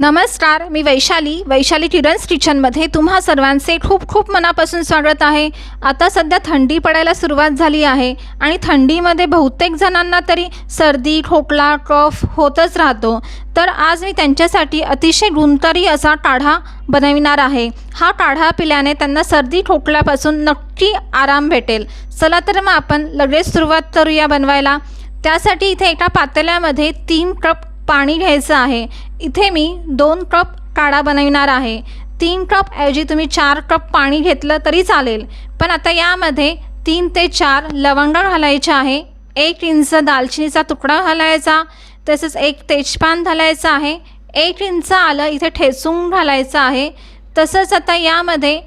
नमस्कार मी वैशाली. वैशाली किरण्स किचनमध्ये तुम्हा सर्वांचे खूप खूप मनापासून स्वागत आहे. आता सध्या थंडी पडायला सुरुवात झाली आहे आणि थंडीमध्ये बहुतेक जणांना तरी सर्दी खोकला कफ होतच राहतो. तर आज मी त्यांच्यासाठी अतिशय गुणकारी असा काढा बनविणार आहे. हा काढा पिल्याने त्यांना सर्दी खोकल्यापासून नक्की आराम भेटेल. चला तर मग आपण लगेच सुरुवात करूया बनवायला. त्यासाठी इथे एका पातेल्यामध्ये तीन कप पाणी घ्यायचं आहे. इथे मी दोन कप काढा बनविणार आहे. तीन कप ऐवजी तुम्ही चार कप पाणी घेतलं तरी चालेल. पण आता यामध्ये तीन ते चार लवंग घालायचे आहे. एक इंच दालचिनीचा तुकडा घालायचा. तसेच एक तेजपान घालायचं आहे. एक इंच आलं इथे ठेचून घालायचं आहे. तसंच आता यामध्ये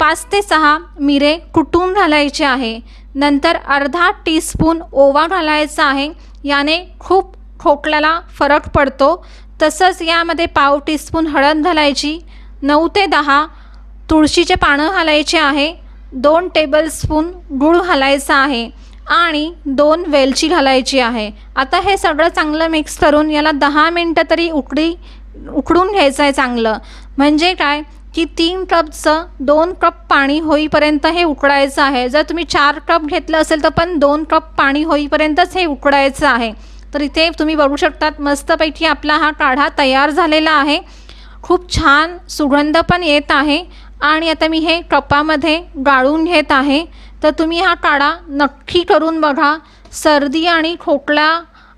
पाच ते सहा मिरे कुटून घालायचे आहे. नंतर अर्धा टीस्पून ओवा घालायचा आहे. याने खूप खोकल्याला फरक पडतो. तसंच यामध्ये पाव टीस्पून हळद घालायची नऊ ते दहा तुळशीचे पानं घालायचे आहे दोन टेबलस्पून गूळ घालायचा आहे आणि दोन वेलची घालायची आहे. आता हे सगळं चांगलं मिक्स करून याला दहा मिनटं तरी उकडी उकडून घ्यायचं आहे चांगलं. म्हणजे काय? की तीन कपचं दोन कप पाणी होईपर्यंत हे उकडायचं आहे. जर तुम्ही चार कप घेतलं असेल तर पण दोन कप पाणी होईपर्यंतच हे उकडायचं आहे. तर इथे तुम्ही बघू शकतात मस्तपैकी आपला हा काढा तयार झालेला आहे. खूप छान सुगंध पण येत आहे आणि आता मी हे कपामध्ये गाळून घेत आहे. तर तुम्ही हा काढा नक्की करून बघा. सर्दी आणि खोकला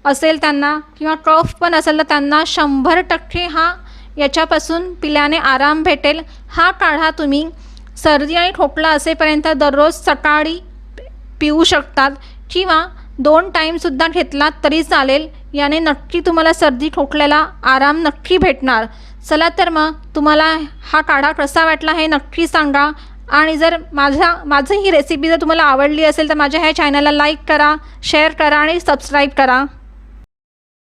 असेल त्यांना किंवा कफ पण असेल तर त्यांना शंभर टक्के हा याच्यापासून पिल्याने आराम भेटेल. हा काढा तुम्ही सर्दी आणि खोकला असेपर्यंत दररोज सकाळी पिऊ शकतात किंवा दोन टाईमसुद्धा घेतलात तरी चालेल. याने नक्की तुम्हाला सर्दी खोकल्याला आराम नक्की भेटणार. चला तर मग तुम्हाला हा काढा कसा वाटला हे नक्की सांगा. आणि जर माझ्या माझं ही रेसिपी जर तुम्हाला आवडली असेल तर माझ्या ह्या चॅनलला लाईक करा शेअर करा आणि सबस्क्राईब करा.